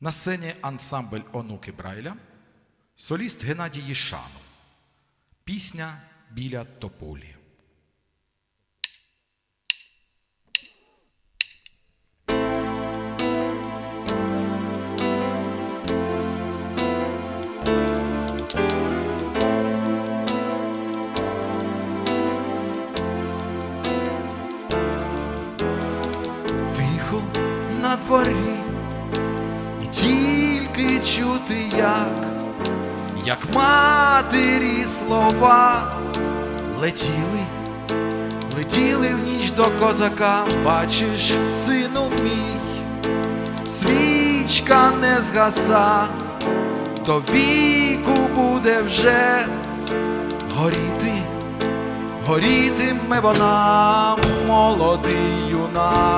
На сцені ансамбль Онуки Брайля, соліст Геннадій Єшанов. Пісня біля тополі. Тихо на дворі, і тільки чути, як, як матері слова летіли, летіли в ніч до козака, бачиш, сину мій, свічка не згаса, до віку буде вже горіти. Горітиме вона, молодий юнак,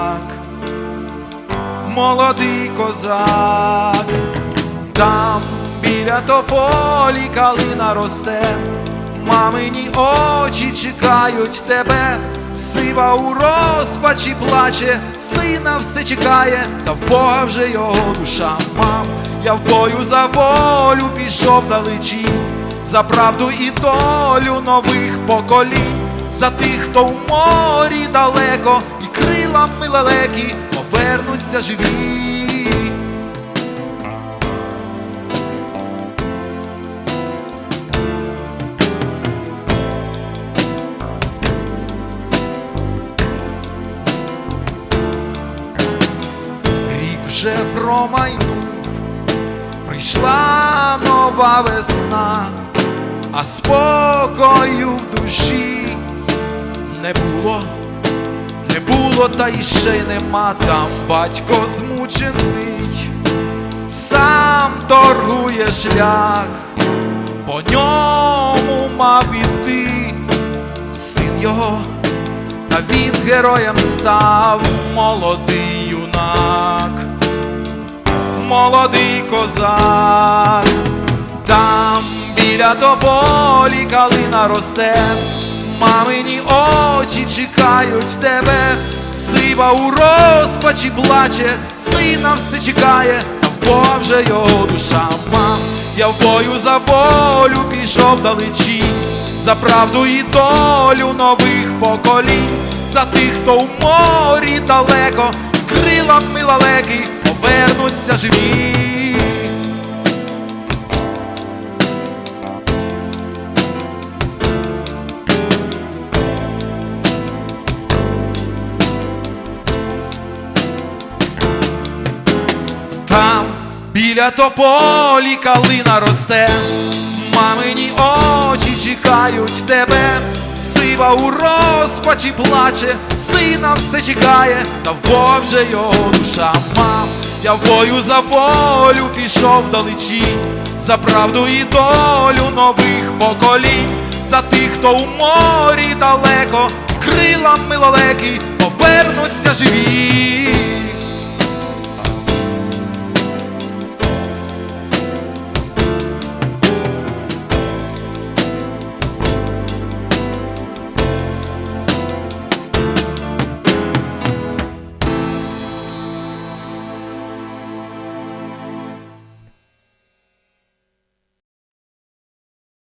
молодий козак, там біля тополі калина росте, мамині очі чекають тебе, сива у розпачі плаче, сина все чекає, та в Бога вже його душа. Мам. Я в бою за волю пішов далечі, за правду і долю нових поколінь, за тих, хто в морі далеко, і крилами лелеки повернуться живі. Рік вже промайнув, прийшла нова весна, а спокою в душі не було, не було, та й ще й нема. Там батько змучений, сам торгує шлях, по ньому мав іти син його, та він героєм став. Молодий юнак молодий козак, там біля тополі калина росте, мамині очі чекають тебе, сива у розпачі плаче, сина все чекає, в вже його душа мам. Я в бою за волю пішов далечі, за правду і долю нових поколінь, за тих, хто в морі далеко, крилами лалеки повернуться живі. Там біля тополі калина росте, мамині очі чекають тебе, сива у розпачі плаче, сина все чекає, та в Бога вже його душа. Мам. Я в бою за волю пішов далечі, за правду і долю нових поколінь, за тих, хто у морі далеко, крилами лелеки повернуться живі.